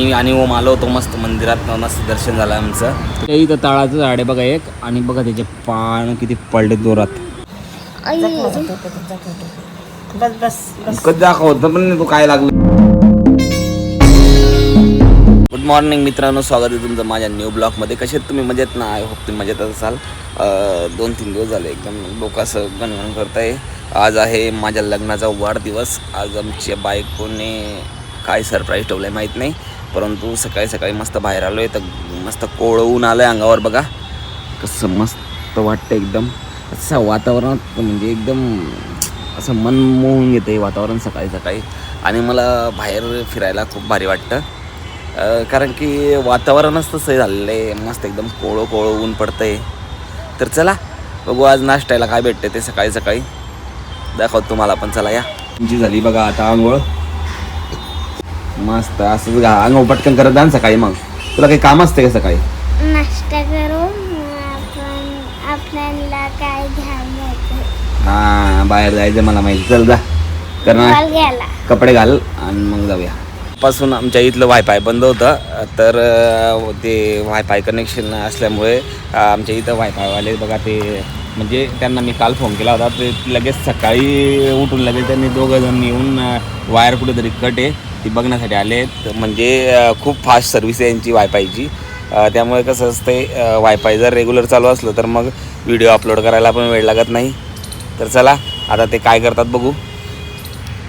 मी आणि ओम आलो होतो मस्त मंदिरात मस्त दर्शन झालं आमचं. त्या इथं ताळाचं झाड आहे बघा एक आणि बघा त्याचे पान किती पडले जोरात. बस बस बस. कधी दाखवत पण तू काय लागलं. गुड मॉर्निंग मित्रांनो स्वागत आहे तुमचं माझ्या न्यू ब्लॉगमध्ये कसे तुम्ही? मजेत ना? आय होप तुम्ही मजेत असाल. दोन तीन दिवस झाले एकदम लोक असं गणगण करत आहे आज आहे माझ्या लग्नाचा वाढदिवस. आज आमच्या बायकोने काय सरप्राईज ठेवलं आहे माहीत नाही. परंतु सकाळी सकाळी मस्त बाहेर आलो आहे तर मस्त कोळवून आलं आहे अंगावर बघा. कसं मस्त वाटतं एकदम. असं वातावरणात म्हणजे एकदम असं मन मोहून घेतं आहे वातावरण सकाळी सकाळी. आणि मला बाहेर फिरायला खूप भारी वाटतं. कारण की वातावरणच तसं झालेलं आहे. मस्त एकदम कोळं कोळं ऊन पडतं आहे तर चला बघू आज नाश्त्याला काय भेटतं ते सकाळी सकाळी. दाखवतो तुम्हाला पण चला या. तुमची झाली बघा आता आंघोळ. मस्त असंच घा. आंघोळ पटकन करत जा ना सकाळी मग. तुला काही काम असते का सकाळी? नाश्ता करून आपण आपल्याला काय घ्यायचं हां बाहेर जायचं मला माहिती. चल जा. करणार बॉल घ्यायला. कपडे घाल आणि मग जाऊया. पासून आमच्या इथलं वायफाय बंद होतं. तर अं, ते वायफाय कनेक्शन असल्यामुळे अं, आमच्या इथं वायफायवाले बघा ते म्हणजे त्यांना मी काल फोन केला होता. ते लगेच सकाळी उठून लगेच त्यांनी दोघं जण येऊन वायर कुठेतरी कट आहे. ती बघण्यासाठी आले तर म्हणजे खूप फास्ट सर्व्हिस आहे यांची वायफायची त्यामुळे कसं असते वायफाय जर रेग्युलर चालू असलं तर मग व्हिडिओ अपलोड करायला पण वेळ लागत नाही. तर चला आता ते काय करतात बघू.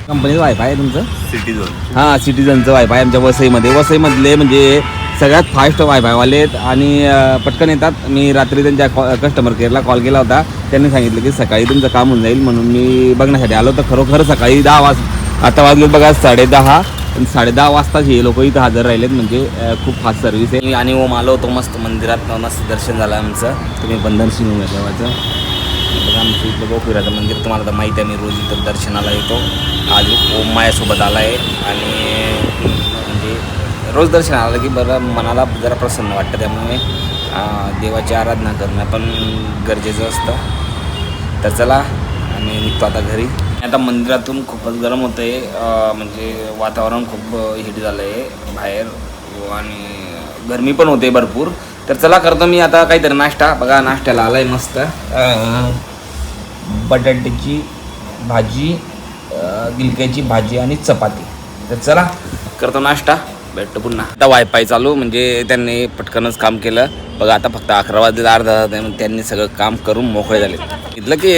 कंपनीचं वायफाय आहे तुमचं? सिटीझन हां सिटीजनचं वायफाय आमच्या वसईमध्ये. वसईमधले म्हणजे सगळ्यात फास्ट वायफायवाले आहेत. आणि पटकन येतात. मी रात्री त्यांच्या कॉ कस्टमर केअरला कॉल केला होता. त्यांनी सांगितलं की सकाळी तुमचं काम होऊन जाईल म्हणून मी बघण्यासाठी आलो तर खरोखर सकाळी दहा वाज आता वाजले बघा साडेदहा. पण साडेदहा वाजताच हे लोक इथं हजर राहिलेत म्हणजे खूप फास्ट सर्व्हिस आहे. आणि ओम आलो होतो मस्त मंदिरात मस्त दर्शन झालं आमचं. तुम्ही बंधन सिंग देवाचं बघा आमचं इथलं गोपुराचं मंदिर तुम्हाला तर माहिती आहे मी रोज इथं दर्शनाला येतो. आज ओम मायासोबत आला आहे. आणि म्हणजे रोज दर्शन आलं की बरं मनाला जरा प्रसन्न वाटतं त्यामुळे देवाची आराधना करणं पण गरजेचं असतं. तर चला आम्ही निघतो आता घरी. आता मंदिरातून खूपच गरम होतं आहे म्हणजे वातावरण खूप हिट झालं आहे बाहेर आणि गरमी पण होते भरपूर. तर चला करतो मी आता काहीतरी नाश्ता. बघा नाश्त्याला आलाय मस्त. बटाट्याची भाजी गिलक्याची भाजी आणि चपाती. तर चला करतो नाश्ता. भेटतो पुन्हा. आता वायफाय चालू म्हणजे त्यांनी पटकनच काम केलं. बघा आता फक्त अकरा वाजले अर्धा त्यांनी सगळं काम करून मोकळे झाले. इथलं की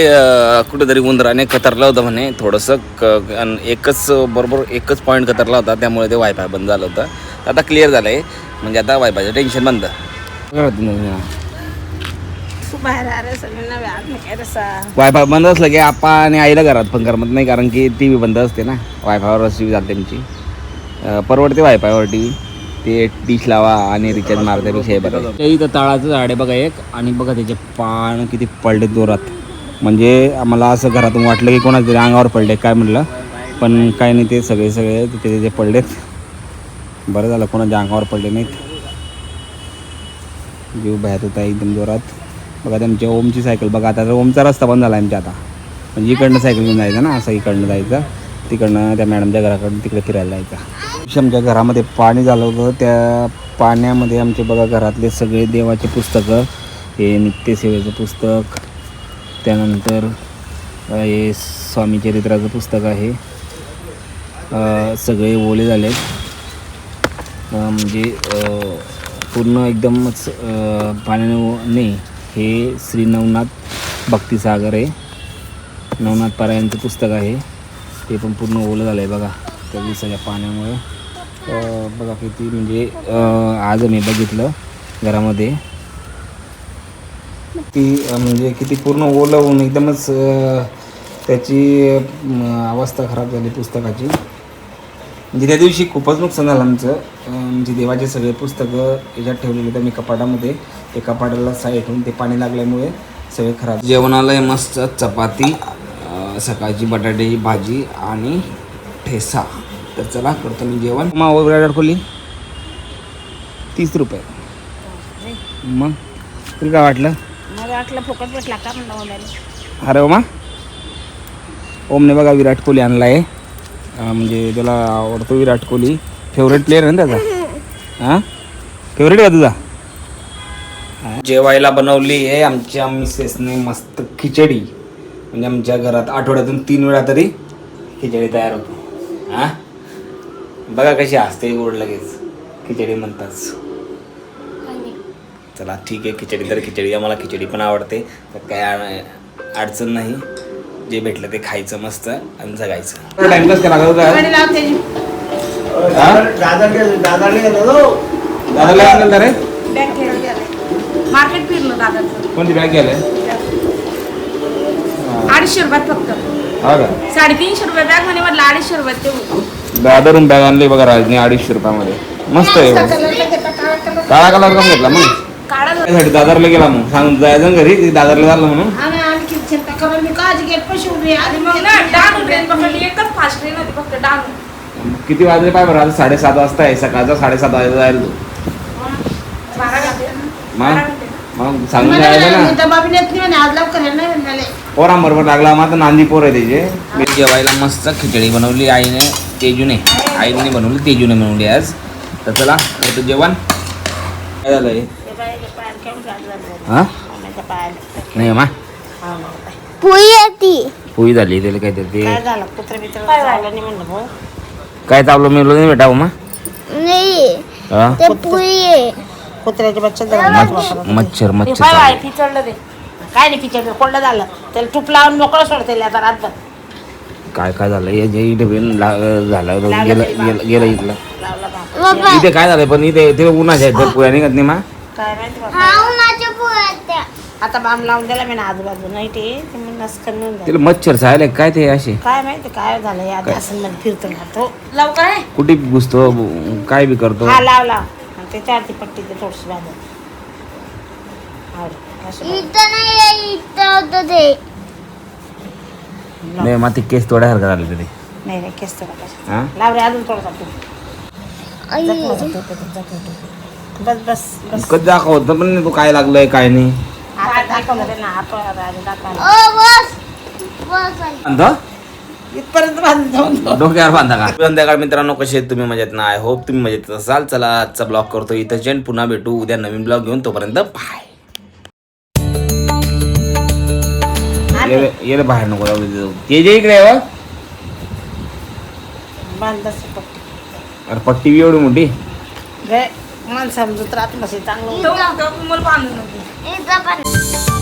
कुठेतरी उंदराने कतरलं होतं म्हणे थोडंसं क एकच बरोबर एकच पॉईंट कतरला होता त्यामुळे ते वायफाय बंद झालं होतं. तर आता क्लिअर झालं आहे म्हणजे आता वायफायचं टेन्शन बंद. वायफाय बंद असलं की आपा आणि आईला घरात पण करमत नाही कारण की टी व्ही बंद असते ना. वायफायवर व्ही जाते त्यांची परवडते वायफायवरती ते डिश लावा आणि रिचार्ज मारण्यापेक्षा हे बरं. ते इथं ताळाचं झाड आहे बघा एक आणि बघा त्याचे पान किती पडले जोरात. म्हणजे आम्हाला असं घरातून वाटलं की कोणाच्या तरी अंगावर पडले काय म्हटलं पण काय नाही ते सगळे सगळे तिथे ते पडलेत. बरं झालं कोणाच्या अंगावर पडले नाहीत. जीव बाहेर होता एकदम जोरात. बघा त्यांच्या ओमची सायकल बघा आता ओमचा रस्ता बंद झाला आमच्या आता. म्हणजे इकडनं सायकल घेऊन जायचं ना असं इकडनं जायचं. तिकडनं त्या मॅडमच्या घराकडून तिकडे फिरायला जायचं. आमच्या घरामध्ये पाणी झालं होतं. त्या पाण्यामध्ये आमचे बघा घरातले सगळे देवाचे पुस्तकं हे नित्यसेवेचं पुस्तक त्यानंतर हे स्वामी चरित्राचं पुस्तक आहे. सगळे ओले झाले म्हणजे पूर्ण एकदमच पाण्याने ओ- हे श्री नवनाथ भक्तिसागर आहे. नवनाथ पारायणचं पुस्तक आहे. ते पण पूर्ण ओलं झालं आहे बघा. त्या दिवसाच्या पाण्यामुळे. बघा किती म्हणजे आज मी बघितलं घरामध्ये. ती म्हणजे किती पूर्ण ओलं होऊन एकदमच त्याची अवस्था खराब झाली पुस्तकाची. म्हणजे त्या दिवशी खूपच नुकसान झालं आमचं. म्हणजे देवाचे सगळे पुस्तकं याच्यात ठेवलेले होते मी कपाटामध्ये. ते कपाटाला साईड ठेवून ते पाणी लागल्यामुळे सगळे खराब. जेवणाला आहे मस्त चपाती सकाळची बटाट्याची भाजी आणि ठेसा. तर चला करतो मी जेवण. मग विराट कोहली तीस रुपये. मग? तुला काय वाटलं? मला वाटलं फुकट भेटला का म्हणलं ओल्याने अरे ओमा. ओमने बघा विराट कोहली आणला आहे म्हणजे त्याला आवडतो विराट कोहली. फेवरेट प्लेअर आहे ना त्याचा? हा? फेवरेट का तुझा? जेवायला बनवली आहे आमच्या मिसेसने मस्त खिचडी. म्हणजे आमच्या घरात आठवड्यातून तीन वेळा तरी खिचडी तयार होते. हा? बघा कशी असते गोड लगेच. खिचडी म्हणताच चला ठीक आहे खिचडी तर खिचडी आम्हाला खिचडी पण आवडते. तर काय अड- अडचण नाही. जे भेटलं ते खायचं मस्त आणि जगायचं. टाइमपास करा. दादाला रे. मार्केट फिरलो दादाचं. कोणती बॅग घ्यायला? अडीचशे रुपयात फक्त. हा का? साडेतीनशे रुपये बॅग म्हणे म्हटलं अडीचशे रुपयात ते दादरून बॅग आणली बघा राजनी अडीचशे रुपयामध्ये. मस्त आहे बघ. काळा कलर कम घेतला मग. त्यासाठी दादरला गेला मग. सांगून जायचं घरी की दादरला झालं म्हणून. किती वाजले पाय बरं? आता साडेसात वाजता आहे. सकाळचा साडेसात वाजता जायला तू. मग? सांगून जायचं ना. पोरांबरोबर लागला. मग आता नांदी पोर आहे त्याचे. मी जेवायला मस्त खिचडी बनवली. आईने तेजूने आईने बनवली तेजूने बनवली आज. तर चला करतो जेवण. काय झालंय? हा? नाही मा. पुई येते पोळी झाली त्याला काहीतरी ते काय झालं? म्हणलं भाऊ. काय चावलं मिळलो नाही बेटा मग नाही. हा? ते पुई आहे. कुत्र्याचे बच्चे मच्छ- मच्छर मच्छर चावलं. पिचडलं ते. काय नाही पिचडलं कोणलं झालं. त्याला टूप लावून मोकळं सोडते आता रातभर. काय काय झालं? हे जे इथे बिन ला- झालं गेलं गेलं गेलं इथलं. लावला इथे काय झालंय? पण इथे ते उन्हाच्या आहेत पुऱ्या निघत नाही मा काय माहिती बाबा. हा आता बाम लावून दिला मी ना आजूबाजू नाही ते ते नसकन तिला मच्छर चायले काय ते असे? काय माहिती काय झालं या असं मध्ये फिरतो ना तो. लवकर आहे कुठे बी घुसतो? काय बी करतो? हा लाव लाव. आणि त्याच्यावरती पट्टी ते थोडीशी बांधून. आवड. असं बांध. इथं नाही आहे, इथं होतं ते. नाही मग ते केस तोड्यासारखं झालं तरी नाही नाही केस थोडा कसं हा लाव रे अजून थोडासा तू आई. जखमाचा तो तो जखमा तो. बस बस बस कधी दाखवत पण नाही तू काय लागलंय काय नाही आता दाखवलं रे ना आपण दाखवलं ओ बस बस आई. बांधा? इथपर्यंत बांधून जाऊन डोक्यावर बांधा का संध्याकाळ मित्रांनो कसे आहेत तुम्ही मजेत ना आय होप तुम्ही मजेत असाल चला आजचा ब्लॉग करतो इथं जेंट पुन्हा भेटू उद्या नवीन ब्लॉग घेऊन तोपर्यंत बाय ये ये रे बाहेर नको जाऊ दे. ते जे इकडे आहे पट्टी. अरे पट्टी बी एवढी मोठी. मन समजूत राहत नसे चांगलं इथं पण